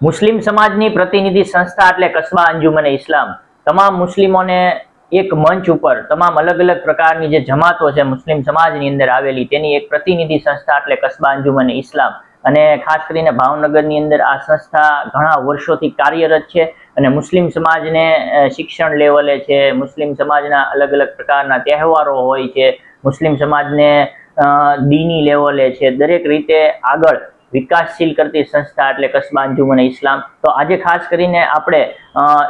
મુસ્લિમ સમાજની પ્રતિનિધિ સંસ્થા એટલે કસ્બા અંજુમને ઇસ્લામ. તમામ મુસ્લિમોને એક મંચ ઉપર તમામ અલગ અલગ પ્રકારની જે જમાતો છે મુસ્લિમ સમાજની અંદર આવેલી, તેની એક પ્રતિનિધિ સંસ્થા એટલે કસ્બા અંજુમને ઇસ્લામ. અને ખાસ કરીને ભાવનગરની અંદર આ સંસ્થા ઘણા વર્ષોથી કાર્યરત છે અને મુસ્લિમ સમાજને શિક્ષણ લેવલે છે, મુસ્લિમ સમાજના અલગ અલગ પ્રકારના તહેવારો હોય છે, મુસ્લિમ સમાજને દીની લેવલે છે, દરેક રીતે આગળ વિકાસશીલ કરતી સંસ્થા એટલે કસ્બા અંજુમને ઇસ્લામ. તો આજે ખાસ કરીને આપણે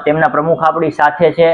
તેમના પ્રમુખ આપણી સાથે છે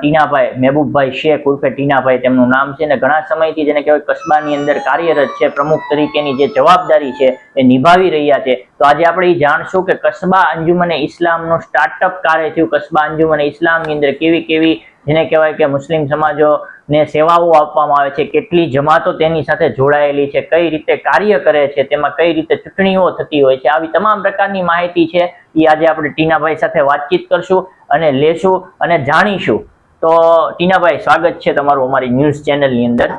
ટીનાભાઈ, મહેબૂબભાઈ શેખ ઉર્ફે ટીનાભાઈ તેમનું નામ છે અને ઘણા સમયથી જેને કહેવાય કસ્બાની અંદર કાર્યરત છે, પ્રમુખ તરીકેની જે જવાબદારી છે એ નિભાવી રહ્યા છે. તો આજે આપણે એ જાણશું કે કસ્બા અંજુમને ઇસ્લામનું સ્ટાર્ટઅપ કાર્ય થયું. કસ્બા અંજુમને ઇસ્લામની અંદર કેવી કેવી જેને કહેવાય કે મુસ્લિમ સમાજોને સેવાઓ આપવામાં આવે છે કેટલી જમાતો તેની સાથે જોડાયેલી છે કઈ રીતે કાર્ય કરે છે તેમાં કઈ રીતે ચૂંટણીઓ થતી હોય છે આવી તમામ પ્રકારની માહિતી છે એ આજે આપણે ટીનાભાઈ સાથે વાતચીત કરશું અને લેશું અને જાણીશું. તો ટીનાભાઈ સ્વાગત છે તમારું અમારી ન્યૂઝ ચેનલની અંદર.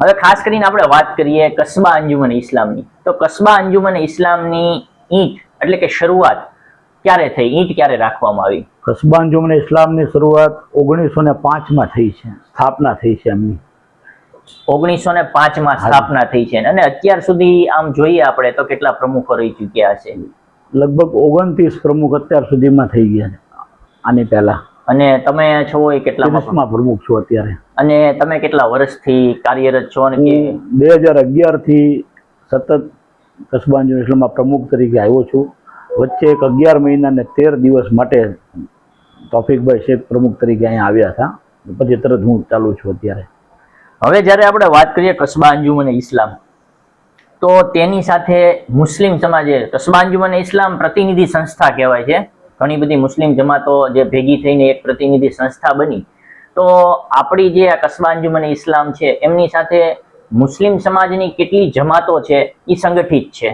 હવે ખાસ કરીને આપણે વાત કરીએ કસ્બા અંજુમન ઇસ્લામની. તો કસ્બા અંજુમન ઇસ્લામની ઈંટ એટલે કે શરૂઆત ક્યારે થઈ? ઈંટ ક્યારે રાખવામાં આવી? કસબાન જુમને ઇસ્લામની શરૂઆત ઓગણીસો ને પાંચમાં થઈ છે. સ્થાપના થઈ છે એમની. ઓગણીસો ને પાંચમાં સ્થાપના થઈ છે. અને અત્યાર સુધી આમ જોઈએ આપણે તો કેટલા પ્રમુખો રહી ચૂક્યા છે લગભગ ઓગણત્રીસ પ્રમુખ અત્યાર સુધીમાં થઈ ગયા છે. આની પહેલા. અને તમે છો એ કેટલા વર્ષમાં પ્રમુખ છો અત્યારે. અને તમે કેટલા વર્ષથી કાર્યરત છો અને બે હજાર અગિયારથી સતત કસબાન અંજુમન પ્રમુખ તરીકે આવ્યો છું. વચ્ચે એક અગિયાર મહિના ને તેર દિવસ માટે તોફિકભાઈ શેખ પ્રમુખ તરીકે અહીંયા આવ્યા હતા. પછી તરત હું ચાલુ છું અત્યારે. હવે જ્યારે આપણે વાત કરીએ કસ્બા અંજુમને ઇસ્લામ, તો તેની સાથે મુસ્લિમ સમાજે, કસ્બા અંજુમને ઇસ્લામ પ્રતિનિધિ સંસ્થા કહેવાય છે. ઘણી બધી મુસ્લિમ જમાતો જે ભેગી થઈને એક પ્રતિનિધિ સંસ્થા બની. તો આપણી જે આ કસ્બા અંજુમને ઇસ્લામ છે, એમની સાથે મુસ્લિમ સમાજની કેટલી જમાતો છે એ સંગઠિત છે.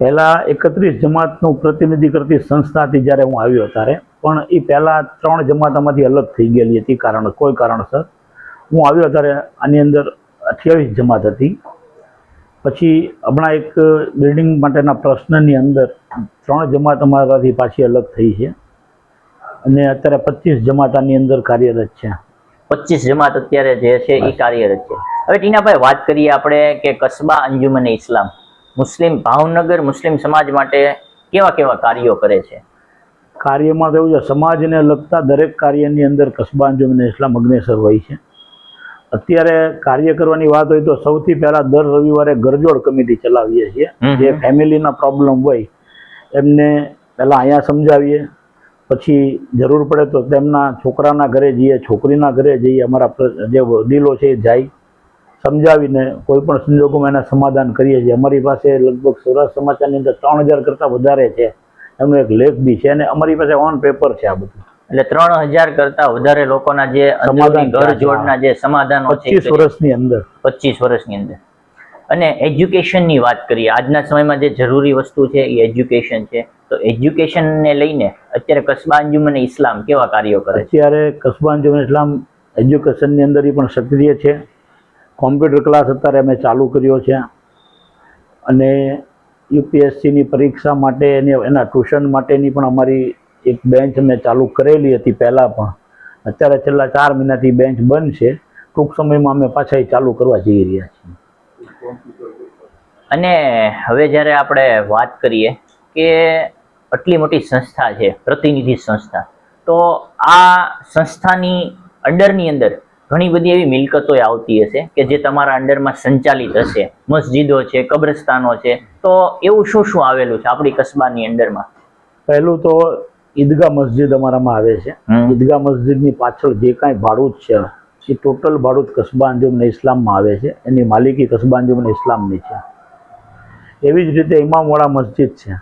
પહેલા એકત્રીસ જમાતનું પ્રતિનિધિ કરતી સંસ્થા હતી જ્યારે હું આવ્યો ત્યારે. પણ એ પહેલાં ત્રણ જમાતમાંથી અલગ થઈ ગયેલી હતી કારણ કોઈ કારણસર. હું આવ્યો ત્યારે આની અંદર અઠ્યાવીસ જમાત હતી. પછી હમણાં એક બિલ્ડિંગ માટેના પ્રશ્નની અંદર ત્રણ જમાત અમારાથી પાછી અલગ થઈ છે. અને અત્યારે પચીસ જમાત આની અંદર કાર્યરત છે. પચીસ જમાત અત્યારે જે છે એ કાર્યરત છે. હવે ટીનાભાઈ વાત કરીએ આપણે કે કસ્બા અંજુમને ઇસ્લામ. મુસ્લિમ ભાવનગર મુસ્લિમ સમાજ માટે કેવા કેવા કાર્યો કરે છે? કાર્યમાં તો એવું છે સમાજને લગતા દરેક કાર્યની અંદર કસ્બા અંજુમને ઇસ્લામ અગ્નેસર હોય છે. અત્યારે કાર્ય કરવાની વાત હોય તો સૌથી પહેલાં દર રવિવારે ગરજોડ કમિટી ચલાવીએ છીએ. જે ફેમિલીના પ્રોબ્લેમ હોય એમને પહેલાં અહીંયા સમજાવીએ. પછી જરૂર પડે તો તેમના છોકરાના ઘરે જઈએ છોકરીના ઘરે જઈએ અમારા જે વડીલો છે એ જાય. સમજાવીને કોઈ પણ સંજોગોમાં એના સમાધાન કરીએ છીએ. અમારી પાસે લગભગ સૌરાષ્ટ્ર સમાચારની અંદર ત્રણ હજાર કરતાં વધારે છે. એમનો એક લેખ બી છે અને અમારી પાસે ઓન પેપર છે આ બધું. એટલે ત્રણ હજાર કરતા વધારે લોકોના જે ઘર જોડના જે સમાધાન પચીસ વર્ષની અંદર. પચીસ વર્ષની અંદર. અને એજ્યુકેશનની વાત કરીએ. આજના સમયમાં જે જરૂરી વસ્તુ છે એ એજ્યુકેશન છે. તો એજ્યુકેશનને લઈને અત્યારે કસ્બા અંજુમને ઇસ્લામ કેવા કાર્યો કરે છે? અત્યારે કસ્બા અંજુમન ઇસ્લામ એજ્યુકેશનની અંદર પણ સક્રિય છે. કોમ્પ્યુટર ક્લાસ અત્યારે અમે ચાલુ કર્યો છે. અને યુપીએસસીની પરીક્ષા માટે એની એના ટ્યુશન માટેની પણ અમારી એક બેન્ચ મેં ચાલુ કરેલી હતી પહેલાં પણ. અત્યારે છેલ્લા ચાર મહિનાથી બેન્ચ બંધ છે. ટૂંક સમયમાં અમે પાછા એ ચાલુ કરવા જઈ રહ્યા છીએ. અને હવે જ્યારે આપણે વાત કરીએ કે આટલી મોટી સંસ્થા છે, પ્રતિનિધિ સંસ્થા, તો આ સંસ્થાની અંડરની અંદર ઘણી બધી એવી મિલકતો આવતી હશે કે જે તમારા અંડરમાં સંચાલિત હશે. મસ્જિદો છે કબ્રસ્તાનો છે તો એવું શું શું આવેલું છે આપણી કસ્બાની અંડરમાં? પહેલું તો ઈદગાહ મસ્જિદ અમારામાં આવે છે. ઈદગાહ મસ્જિદની પાછળ જે કાંઈ ભાડું છે એ ટોટલ ભાડું કસ્બા અંજુમને ઇસ્લામમાં આવે છે. એની માલિકી કસ્બા અંજુમને ઇસ્લામની છે. એવી જ રીતે ઇમામવાળા મસ્જિદ છે.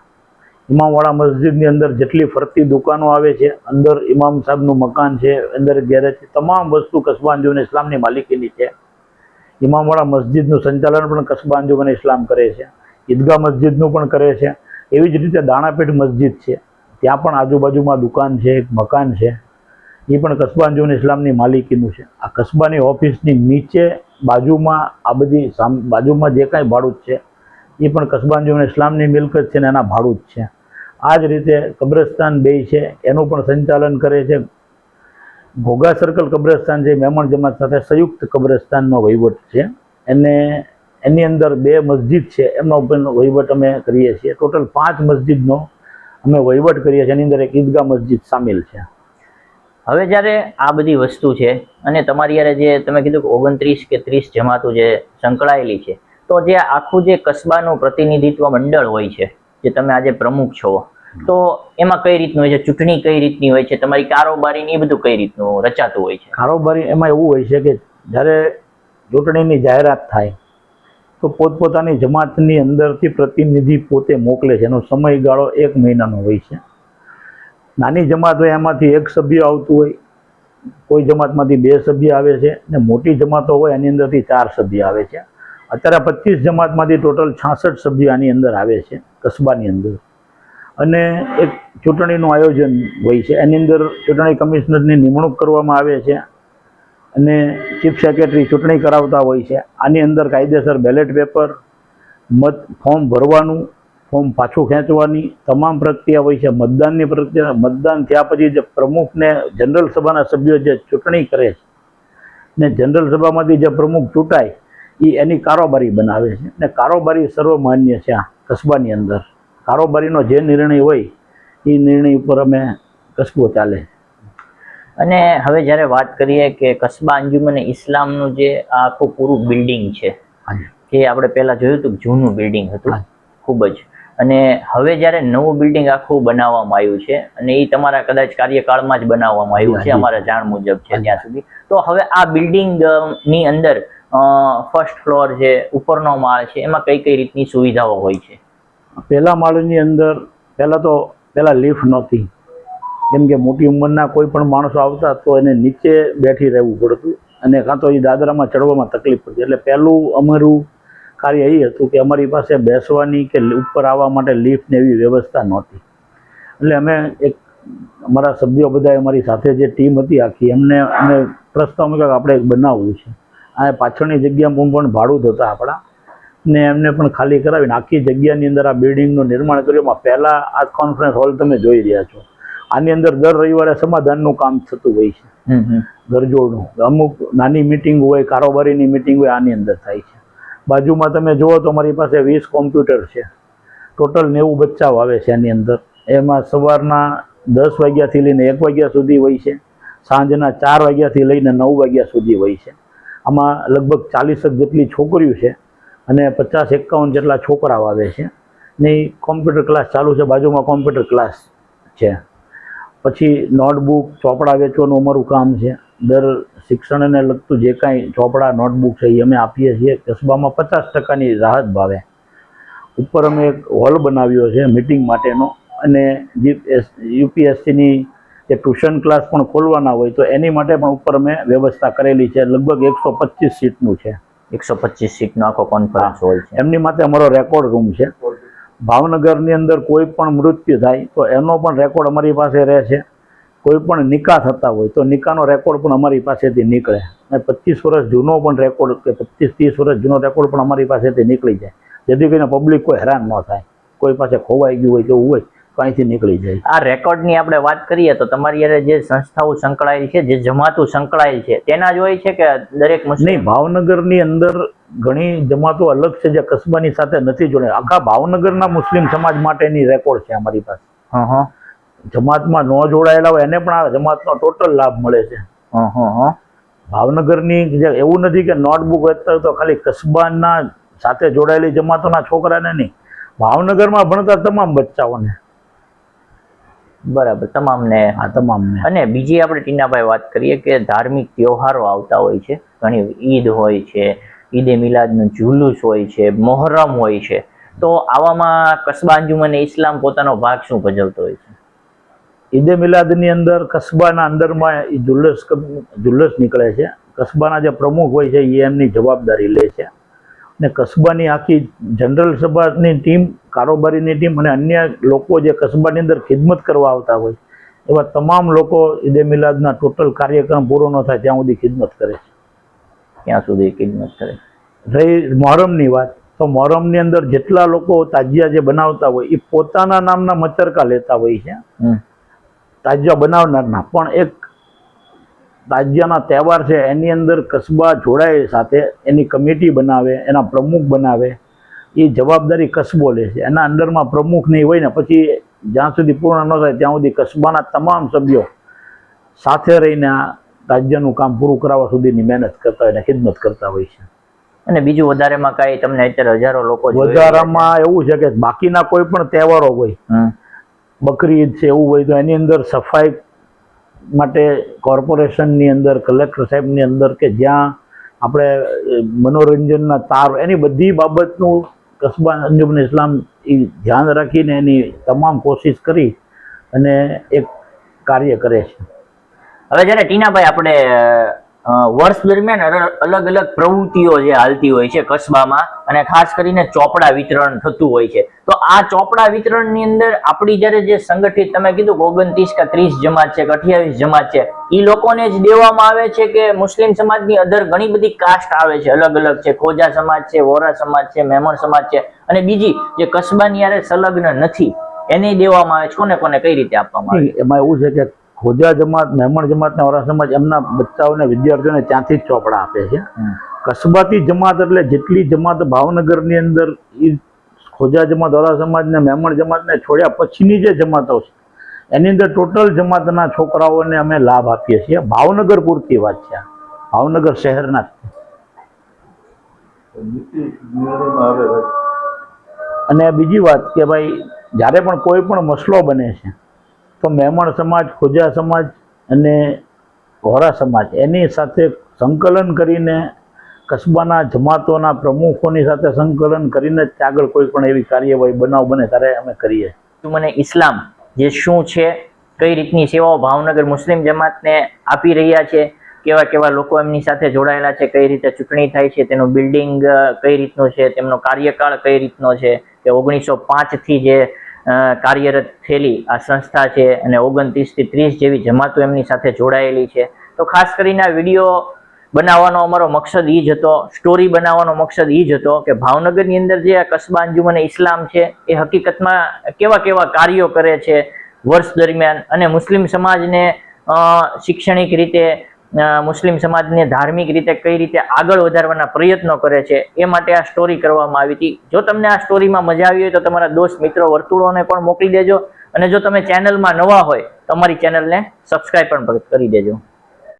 ઇમામવાળા મસ્જિદની અંદર જેટલી ફરતી દુકાનો આવે છે, અંદર ઇમામ સાહેબનું મકાન છે, અંદર ગેરેજ છે, તમામ વસ્તુ કસ્બા અંજુમને ઇસ્લામની માલિકીની છે. ઇમામવાળા મસ્જિદનું સંચાલન પણ કસ્બા અંજુમને ઇસ્લામ કરે છે. ઈદગાહ મસ્જિદનું પણ કરે છે. એવી જ રીતે દાણાપીઠ મસ્જિદ છે. ત્યાં પણ આજુબાજુમાં દુકાન છે, એક મકાન છે. એ પણ કસ્બા અંજુમન ઇસ્લામની માલિકીનું છે. આ કસ્બાની ઓફિસની નીચે બાજુમાં આ બધી બાજુમાં જે કાંઈ ભાડું છે એ પણ કસ્બા અંજુમન ઇસ્લામની મિલકત છે ને એના ભાડું જ છે. આ જ રીતે કબ્રસ્તાન બે છે, એનું પણ સંચાલન કરે છે. ઘોઘા સર્કલ કબ્રસ્તાન છે, મેમણ જમાત સાથે સંયુક્ત કબ્રસ્તાનનો વહીવટ છે. એને, એની અંદર બે મસ્જિદ છે, એમનો પણ વહીવટ અમે કરીએ છીએ. ટોટલ પાંચ મસ્જિદનો અમે વહીવટ કરીએ છીએ. એની અંદર એક ઈદગાહ મસ્જિદ સામેલ છે. હવે જ્યારે આ બધી વસ્તુ છે, અને તમારી યારે જે તમે કીધું કે ઓગણત્રીસ કે ત્રીસ જમાતો જે સંકળાયેલી છે તો જે આખું જે કસ્બાનું પ્રતિનિધિત્વ મંડળ હોય છે જે તમે આજે પ્રમુખ છો તો એમાં કઈ રીતનું હોય છે? ચૂંટણી કઈ રીતની હોય છે? તમારી કારોબારી એ બધું કઈ રીતનું રચાતું હોય છે? કારોબારી એમાં એવું હોય છે કે જ્યારે ચૂંટણીની જાહેરાત થાય તો પોતપોતાની જમાતની અંદરથી પ્રતિનિધિ પોતે મોકલે છે. એનો સમયગાળો એક મહિનાનો હોય છે. નાની જમાત હોય એમાંથી એક સભ્ય આવતું હોય કોઈ જમાતમાંથી બે સભ્ય આવે છે ને મોટી જમાતો હોય એની અંદરથી ચાર સભ્ય આવે છે. અત્યારે પચીસ જમાતમાંથી ટોટલ છાસઠ સભ્યો આની અંદર આવે છે, કસ્બાની અંદર. અને એક ચૂંટણીનું આયોજન હોય છે. એની અંદર ચૂંટણી કમિશનરની નિમણૂક કરવામાં આવે છે અને ચીફ સેક્રેટરી ચૂંટણી કરાવતા હોય છે. આની અંદર કાયદેસર બેલેટ પેપર, મત, ફોર્મ ભરવાનું, ફોર્મ પાછું ખેંચવાની, તમામ પ્રક્રિયા હોય છે. મતદાનની પ્રક્રિયા, મતદાન થયા પછી જે પ્રમુખને જનરલ સભાના સભ્યો જે ચૂંટણી કરે છે ને જનરલ સભામાંથી જે પ્રમુખ ચૂંટાય એ એની કારોબારી બનાવે છે. અને કારોબારી સર્વમાન્ય છે આ કસ્બાની અંદર. કારોબારીનો જે નિર્ણય હોય એ નિર્ણય ઉપર અમે કસ્બો ચાલે અને હવે જ્યારે વાત કરીએ કે કસ્બા અંજુમને ઇસ્લામનું જે આખું પૂરું બિલ્ડિંગ છે કે આપણે પહેલા જોયું હતું જૂનું બિલ્ડિંગ હતું ખૂબ જ. અને હવે જ્યારે નવું બિલ્ડિંગ આખું બનાવવામાં આવ્યું છે અને એ તમારા કદાચ કાર્યકાળમાં જ બનાવવામાં આવ્યું છે. અમારા જાણ મુજબ છે ત્યાં સુધી. તો હવે આ બિલ્ડિંગની અંદર ફર્સ્ટ ફ્લોર છે ઉપરનો માળ છે, એમાં કઈ કઈ રીતની સુવિધાઓ હોય છે? પહેલા માળની અંદર, પહેલાં તો, પહેલાં લિફ્ટ નહોતી. કેમ કે મોટી ઉંમરના કોઈ પણ માણસો આવતા તો એને નીચે બેઠી રહેવું પડતું અને કાં તો એ દાદરામાં ચડવામાં તકલીફ પડતી. એટલે પહેલું અમારું કાર્ય એ હતું કે અમારી પાસે બેસવાની કે ઉપર આવવા માટે લિફ્ટને એવી વ્યવસ્થા નહોતી. એટલે અમે એક, અમારા સભ્યો બધા અમારી સાથે જે ટીમ હતી આખી, એમને અમે પ્રસ્તાવ મૂક્યો કે આપણે બનાવવું છે. આ પાછળની જગ્યામાં પણ ભાડું થતા આપણા. ને એમને પણ ખાલી કરાવીને આખી જગ્યાની અંદર આ બિલ્ડિંગનું નિર્માણ કર્યું. એમાં પહેલાં આ કોન્ફરન્સ હોલ તમે જોઈ રહ્યા છો. આની અંદર દર રવિવારે સમાધાનનું કામ થતું હોય છે. ગરજોડનું અમુક નાની મિટિંગ હોય કારોબારીની મિટિંગ હોય આની અંદર થાય છે. બાજુમાં તમે જુઓ તો અમારી પાસે વીસ કોમ્પ્યુટર છે. ટોટલ નેવું બચ્ચાઓ આવે છે એની અંદર. એમાં સવારના દસ વાગ્યાથી લઈને એક વાગ્યા સુધી હોય છે. સાંજના ચાર વાગ્યાથી લઈને નવ વાગ્યા સુધી હોય છે. આમાં લગભગ ચાલીસક જેટલી છોકરીઓ છે અને પચાસ એકાવન જેટલા છોકરાઓ આવે છે. ને કોમ્પ્યુટર ક્લાસ ચાલુ છે, બાજુમાં કોમ્પ્યુટર ક્લાસ છે. પછી નોટબુક, ચોપડા વેચવાનું અમારું કામ છે. દર શિક્ષણને લગતું જે કાંઈ ચોપડા, નોટબુક છે એ અમે આપીએ છીએ. કસ્બામાં પચાસ ટકાની રાહત ભાવે. ઉપર અમે એક હોલ બનાવ્યો છે, મિટિંગ માટેનો. અને યુપીએસસીની જે ટ્યુશન ક્લાસ પણ ખોલવાના હોય તો એની માટે પણ ઉપર અમે વ્યવસ્થા કરેલી છે. લગભગ એકસો પચીસ સીટનું છે. એકસો પચીસ સીટનો આખો કોન્ફરન્સ હોલ છે. એમની માટે અમારો રેકોર્ડ રૂમ છે. ભાવનગરની અંદર કોઈ પણ મૃત્યુ થાય તો એનો પણ રેકોર્ડ અમારી પાસે રહે છે. કોઈ પણ નિકાહ થતા હોય તો નિકાહનો રેકોર્ડ પણ અમારી પાસેથી નીકળે. અને પચીસ વર્ષ જૂનો પણ રેકોર્ડ કે પચીસ ત્રીસ વર્ષ જૂનો રેકોર્ડ પણ અમારી પાસેથી નીકળી જાય. જેથી કરીને પબ્લિક કોઈ હેરાન ન થાય. કોઈ પાસે ખોવાઈ ગયું હોય તેવું હોય. અહીંથી નીકળી જાય. આ રેકોર્ડની આપણે વાત કરીએ તો તમારી યારે જે સંસ્થાઓ સંકળાયેલ છે જે જમાતો સંકળાયેલ છે તેના જ હોય છે કે દરેક નહીં ભાવનગરની અંદર ઘણી જમાતો અલગ છે જે કસ્બાની સાથે નથી જોડાય આખા ભાવનગરના મુસ્લિમ સમાજ માટેની રેકોર્ડ છે અમારી પાસે. હં હં. જમાતમાં ન જોડાયેલા હોય એને પણ આ જમાતનો ટોટલ લાભ મળે છે. હં હં હં. ભાવનગરની એવું નથી કે નોટબુક વેચતા તો ખાલી કસ્બાના સાથે જોડાયેલી જમાતોના છોકરાને નહીં. ભાવનગરમાં ભણતા તમામ બચ્ચાઓને. બરાબર તમામને. આ તમામને. અને બીજી આપણે ટીનાભાઈ વાત કરીએ કે ધાર્મિક તહેવારો આવતા હોય છે. ઘણી ઈદ હોય છે ઈદે મિલાદનું જુલુસ હોય છે મોહરમ હોય છે. તો આવામાં કસ્બા અંજુમને ઇસ્લામ પોતાનો ભાગ શું ભજવતો હોય છે? ઈદે મિલાદની અંદર કસ્બાના અંદરમાં જુલ્લસ જુલ્લસ નીકળે છે. કસ્બાના જે પ્રમુખ હોય છે એ એમની જવાબદારી લે છે. ને કસ્બાની આખી જનરલ સભાની ટીમ કારોબારીની ટીમ અને અન્ય લોકો જે કસ્બાની અંદર ખિદમત કરવા આવતા હોય એવા તમામ લોકો ઈદે મિલાદના ટોટલ કાર્યક્રમ પૂરો ન થાય ત્યાં સુધી ખિદમત કરે છે. ત્યાં સુધી ખિદમત કરે રહી મોહરમની વાત તો મોહરમની અંદર જેટલા લોકો તાજિયા જે બનાવતા હોય એ પોતાના નામના મચરકા લેતા હોય છે. તાજિયા બનાવનારના પણ એક તાજિયાના તહેવાર છે એની અંદર કસ્બા જોડાય સાથે એની કમિટી બનાવે એના પ્રમુખ બનાવે એ જવાબદારી કસ્બો લે છે. એના અંડરમાં પ્રમુખ નહીં હોય ને પછી જ્યાં સુધી પૂર્ણ ન થાય ત્યાં સુધી કસ્બાના તમામ સભ્યો સાથે રહીને આ રાજ્યનું કામ પૂરું કરાવવા સુધીની મહેનત કરતા હોય અને ખિદમત કરતા હોય છે. અને બીજું વધારેમાં કાંઈ તમને અત્યારે હજારો લોકો. વધારામાં એવું છે કે બાકીના કોઈ પણ તહેવારો હોય બકરી ઈદ છે એવું હોય તો એની અંદર સફાઈ માટે કોર્પોરેશનની અંદર, કલેક્ટર સાહેબની અંદર કે જ્યાં આપણે મનોરંજનના તાર, એની બધી બાબતનું કસ્બા અંજુમન ઇસ્લામ એ ધ્યાન રાખીને એની તમામ કોશિશ કરી અને એક કાર્ય કરે છે. હવે જ્યારે ટીનાભાઈ, આપણે વર્ષ દરમિયાન અલગ અલગ પ્રવૃત્તિઓ જે હાલતી હોય છે કસ્બામાં અને ખાસ કરીને ચોપડા વિતરણ થતું હોય છે. તો આ ચોપડા વિતરણની અંદર આપણી જ્યારે જે સંગઠિત તમે કીધું ઓગણત્રીસ કે ત્રીસ જમાત છે કે અઠ્યાવીસ જમાત છે એ લોકોને જ દેવામાં આવે છે કે મુસ્લિમ સમાજની અધર ઘણી બધી કાસ્ટ આવે છે, અલગ અલગ છે. ખોજા સમાજ છે, વોરા સમાજ છે, મેમણ સમાજ છે અને બીજી જે કસ્બાની યારે સંલગ્ન નથી, એને દેવામાં આવે છે, કોને કોને, કઈ રીતે આપવામાં આવે એમાં એવું છે કે ખોજા જમાત મહેમણ જમાત ને ઓરા સમાજ એમના બચ્ચાઓને વિદ્યાર્થીઓને ત્યાંથી જ ચોપડા આપે છે. કસબાતી કસ્બાતી જમાત એટલે જેટલી જમાત ભાવનગરની અંદર એ ખોજા જમાત ઓરા સમાજ ને મહેમણ જમાતને છોડ્યા પછીની જે જમાતો છે એની અંદર ટોટલ જમાતના છોકરાઓને અમે લાભ આપીએ છીએ. ભાવનગર પૂરતી વાત છે ભાવનગર શહેરના અને બીજી વાત કે ભાઈ જ્યારે પણ કોઈ પણ મસલો બને છે તો મહેમણ સમાજ, ખોજા સમાજ અને વોરા સમાજ, એની સાથે સંકલન કરીને કસ્બાના જમાતોના પ્રમુખોની સાથે સંકલન કરીને જ આગળ કોઈ પણ એવી કાર્યવાહી, બનાવ બને ત્યારે અમે કરીએ. તું મને ઇસ્લામ જે શું છે, કઈ રીતની સેવાઓ ભાવનગર મુસ્લિમ જમાતને આપી રહ્યા છે, કેવા કેવા લોકો એમની સાથે જોડાયેલા છે, કઈ રીતે ચૂંટણી થાય છે, તેનું બિલ્ડિંગ કઈ રીતનું છે, તેમનો કાર્યકાળ કઈ રીતનો છે, કે ઓગણીસો થી જે કાર્યરત થયેલી આ સંસ્થા છે અને ઓગણત્રીસથી ત્રીસ જેવી જમાતો એમની સાથે જોડાયેલી છે. તો ખાસ કરીને આ વીડિયો બનાવવાનો અમારો મકસદ એ જ હતો, સ્ટોરી બનાવવાનો મકસદ એ જ હતો કે ભાવનગરની અંદર જે આ કસ્બા અંજુમન ઇસ્લામ છે, એ હકીકતમાં કેવા કેવા કાર્યો કરે છે વર્ષ દરમિયાન અને મુસ્લિમ સમાજને શૈક્ષણિક રીતે મુસ્લિમ સમાજને ધાર્મિક રીતે કઈ રીતે આગળ વધારવાના પ્રયત્નો કરે છે એ માટે આ સ્ટોરી કરવામાં આવી હતી. જો તમને આ સ્ટોરીમાં મજા આવી હોય તો તમારા દોસ્ત, મિત્રો, વર્તુળોને પણ મોકલી દેજો અને જો તમે ચેનલમાં નવા હોય તો અમારી ચેનલને સબસ્ક્રાઈબ પણ કરી દેજો.